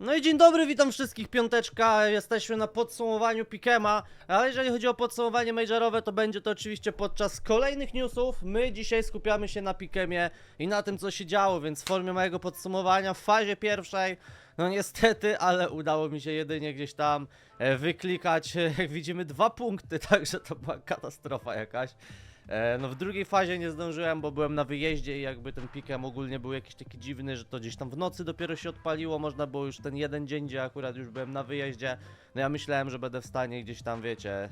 No i dzień dobry, witam wszystkich, piąteczka, jesteśmy na podsumowaniu Pikema, ale jeżeli chodzi o podsumowanie majorowe, to będzie to oczywiście podczas kolejnych newsów, my dzisiaj skupiamy się na Pikemie i na tym, co się działo, więc w formie mojego podsumowania w fazie pierwszej, no niestety, ale udało mi się jedynie gdzieś tam e, wyklikać, e, jak widzimy, dwa punkty, także to była katastrofa jakaś. E, No w drugiej fazie nie zdążyłem, bo byłem na wyjeździe i jakby ten pikem ogólnie był jakiś taki dziwny, że to gdzieś tam w nocy dopiero się odpaliło, można było już ten jeden dzień, gdzie akurat już byłem na wyjeździe. No ja myślałem, że będę w stanie gdzieś tam, wiecie, e,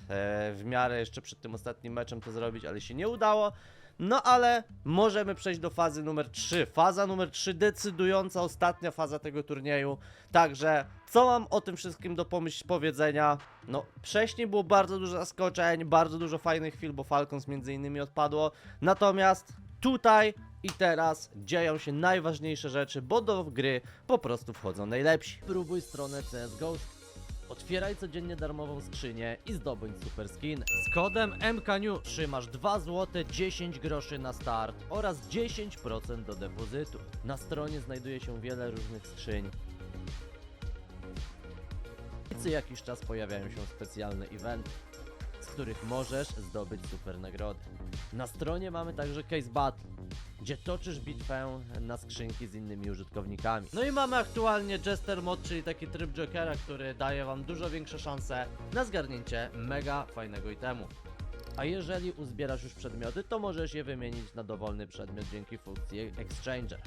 w miarę jeszcze przed tym ostatnim meczem to zrobić, ale się nie udało. No ale możemy przejść do fazy numer 3. Faza numer 3 decydująca, ostatnia faza tego turnieju. Także co mam o tym wszystkim do pomyśl powiedzenia? No, wcześniej było bardzo dużo zaskoczeń, bardzo dużo fajnych chwil, bo Falcons między innymi odpadło. Natomiast tutaj i teraz dzieją się najważniejsze rzeczy, bo do gry po prostu wchodzą najlepsi. Próbuj stronę CSGO. Otwieraj codziennie darmową skrzynię i zdobądź super skin. Z kodem MKNU trzymasz 2 zł 10 groszy na start oraz 10% do depozytu. Na stronie znajduje się wiele różnych skrzyń. Co jakiś czas pojawiają się specjalne eventy, których możesz zdobyć super nagrody. Na stronie mamy także Case Battle, gdzie toczysz bitwę na skrzynki z innymi użytkownikami. No i mamy aktualnie Jester Mod, czyli taki tryb Jokera, który daje wam dużo większe szanse na zgarnięcie mega fajnego itemu. A jeżeli uzbierasz już przedmioty, to możesz je wymienić na dowolny przedmiot dzięki funkcji Exchanger.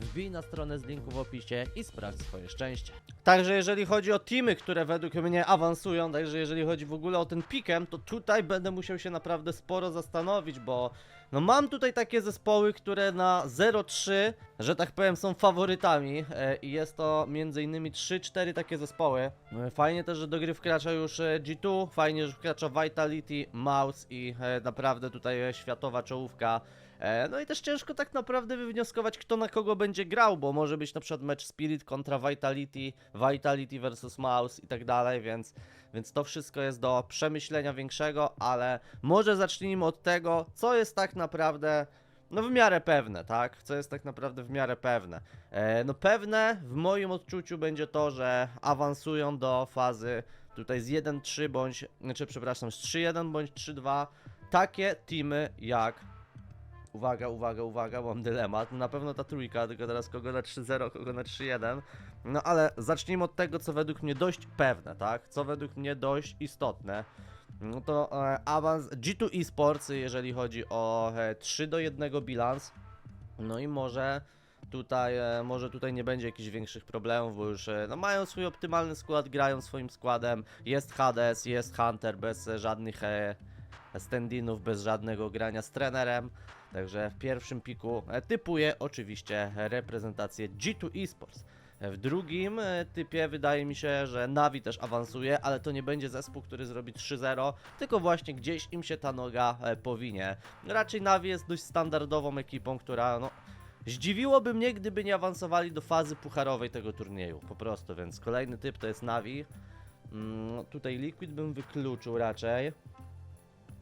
Wbij na stronę z linku w opisie i sprawdź swoje szczęście. Także jeżeli chodzi o teamy, które według mnie awansują, także jeżeli chodzi w ogóle o ten pikem, to tutaj będę musiał się naprawdę sporo zastanowić, bo no mam tutaj takie zespoły, które na 0-3, że tak powiem, są faworytami e, i jest to innymi 3-4 takie zespoły. No, Fajnie też, że do gry wkracza już e, G2, fajnie, że wkracza Vitality, Mouse i e, naprawdę tutaj e, światowa czołówka. E, No i też ciężko tak naprawdę wywnioskować, kto na kogo będzie grał, bo może być na przykład mecz Spirit kontra Vitality, Vitality versus Mouse i tak dalej, więc, więc to wszystko jest do przemyślenia większego, ale może zacznijmy od tego, co jest tak naprawdę no w miarę pewne, tak? Co jest tak naprawdę w miarę pewne. E, no pewne w moim odczuciu będzie to, że awansują do fazy tutaj z 1-3 bądź, znaczy przepraszam, z 3-1 bądź 3-2 takie teamy jak Uwaga, uwaga, uwaga, mam dylemat. Na pewno ta trójka, tylko teraz kogo na 3-0, kogo na 3-1. No ale zacznijmy od tego, co według mnie dość pewne, tak? Co według mnie dość istotne. No to e, awans G2 Esports, jeżeli chodzi o e, 3 do 1 bilans. No i może tutaj, e, może tutaj nie będzie jakichś większych problemów, bo już e, no, mają swój optymalny skład, grają swoim składem. Jest Hades, jest Hunter bez e, żadnych e, stand-inów, bez żadnego grania z trenerem. Także w pierwszym piku e, typuję oczywiście reprezentację G2 Esports. E, W drugim e, typie wydaje mi się, że Navi też awansuje, ale to nie będzie zespół, który zrobi 3-0, tylko właśnie gdzieś im się ta noga powinie. Raczej Navi jest dość standardową ekipą, która no, zdziwiłoby mnie, gdyby nie awansowali do fazy pucharowej tego turnieju, po prostu, więc kolejny typ to jest Navi. Mm, tutaj Liquid bym wykluczył raczej.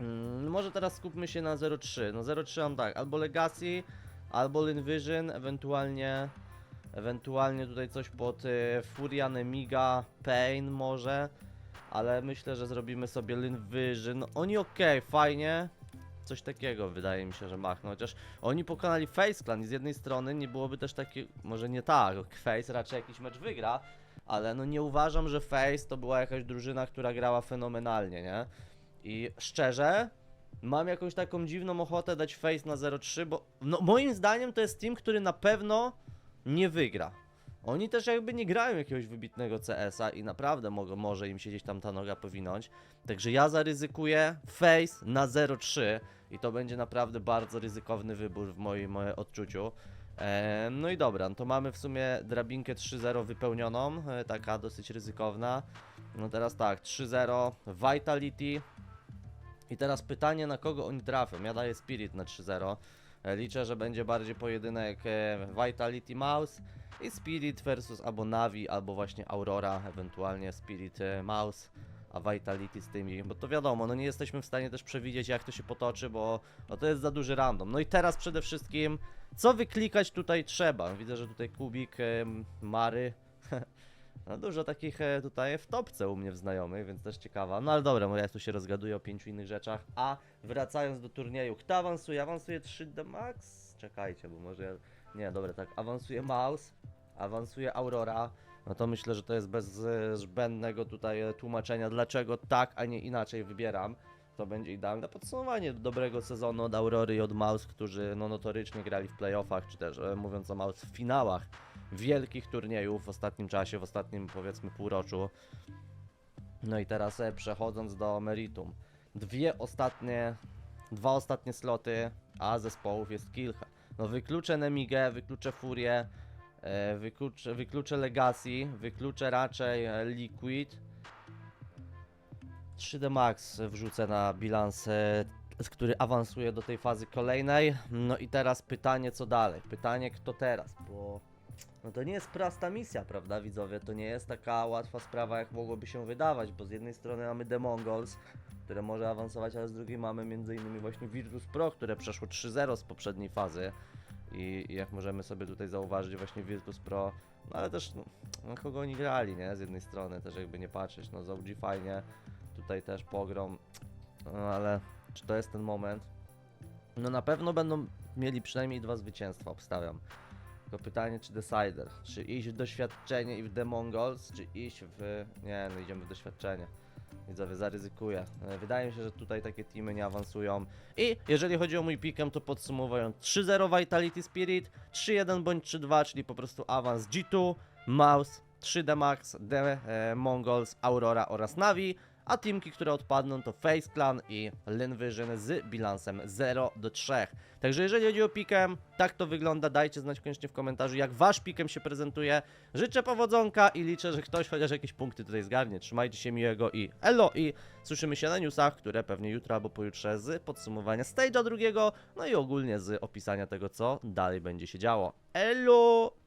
Mm, może teraz skupmy się na 0.3. No 0.3 mam tak, albo Legacy, albo Linvision, ewentualnie ewentualnie tutaj coś pod y, Furian, Miga, Pain może, ale myślę, że zrobimy sobie Linvision. Oni okej, fajnie. Coś takiego wydaje mi się, że machną, chociaż oni pokonali Face Clan i z jednej strony nie byłoby też taki, może nie tak, Face raczej jakiś mecz wygra, ale no nie uważam, że Face to była jakaś drużyna, która grała fenomenalnie, nie? I szczerze, mam jakąś taką dziwną ochotę dać face na 0-3, bo no, moim zdaniem to jest team, który na pewno nie wygra. Oni też jakby nie grają jakiegoś wybitnego CS-a i naprawdę mogą, może im się gdzieś tam ta noga powinąć. Także ja zaryzykuję face na 0-3 i to będzie naprawdę bardzo ryzykowny wybór w moim odczuciu. No i dobra, no to mamy w sumie drabinkę 3-0 wypełnioną, e, taka dosyć ryzykowna. No teraz tak, 3-0 Vitality, i teraz pytanie, na kogo oni trafią. Ja daję Spirit na 3-0. E, Liczę, że będzie bardziej pojedynek e, Vitality Mouse i Spirit versus albo Navi, albo właśnie Aurora, ewentualnie Spirit e, Mouse, a Vitality z tymi, bo to wiadomo, no nie jesteśmy w stanie też przewidzieć jak to się potoczy, bo no to jest za duży random. No i teraz przede wszystkim, co wyklikać tutaj trzeba? Widzę, że tutaj Kubik, Mary, No dużo takich e, tutaj w topce u mnie w znajomych, więc też ciekawa. No ale dobra, bo ja tu się rozgaduję o pięciu innych rzeczach. A wracając do turnieju, kto awansuje? Awansuje 3D Max? Czekajcie, bo może. Nie, dobra, tak, awansuje Mouse, awansuje Aurora. No to myślę, że to jest bez e, zbędnego tutaj e, tłumaczenia, dlaczego tak, a nie inaczej wybieram. To będzie idealne podsumowanie dobrego sezonu od Aurory i od Mouse, którzy no, notorycznie grali w playoffach, czy też mówiąc o Mouse w finałach wielkich turniejów w ostatnim czasie, w ostatnim powiedzmy półroczu. No i teraz e, przechodząc do meritum. Dwie ostatnie, dwa ostatnie sloty, a zespołów jest kilka. No wykluczę Nemigę, wykluczę Furię, e, wykluczę, wykluczę Legacy, wykluczę raczej e, Liquid. 3D Max wrzucę na bilans, który awansuje do tej fazy kolejnej. No i teraz pytanie co dalej? Pytanie kto teraz, bo no to nie jest prosta misja, prawda widzowie? To nie jest taka łatwa sprawa jak mogłoby się wydawać, bo z jednej strony mamy The Mongols, które może awansować, ale z drugiej mamy m.in. właśnie Virtus Pro, które przeszło 3-0 z poprzedniej fazy. I, jak możemy sobie tutaj zauważyć właśnie Virtus Pro, no ale też no, kogo oni grali, nie? Z jednej strony też jakby nie patrzeć, no z fajnie, tutaj też pogrom, no ale czy to jest ten moment? No na pewno będą mieli przynajmniej dwa zwycięstwa, obstawiam. Tylko pytanie, czy Decider, czy iść w doświadczenie i w The Mongols, czy iść w... Nie, no idziemy w doświadczenie. Widzowie, zaryzykuję. E, Wydaje mi się, że tutaj takie teamy nie awansują. I jeżeli chodzi o mój pikem, to podsumowując 3-0 Vitality Spirit, 3-1 bądź 3-2, czyli po prostu awans G2, Mouse, 3D Max, The e, Mongols, Aurora oraz Navi, a teamki, które odpadną to Face Clan i Lin Vision z bilansem 0 do 3. Także jeżeli chodzi o pikem, tak to wygląda. Dajcie znać koniecznie w komentarzu, jak wasz pikem się prezentuje. Życzę powodzonka i liczę, że ktoś chociaż jakieś punkty tutaj zgarnie. Trzymajcie się miłego i elo i słyszymy się na newsach, które pewnie jutro albo pojutrze z podsumowania stage'a drugiego, no i ogólnie z opisania tego, co dalej będzie się działo. Elo!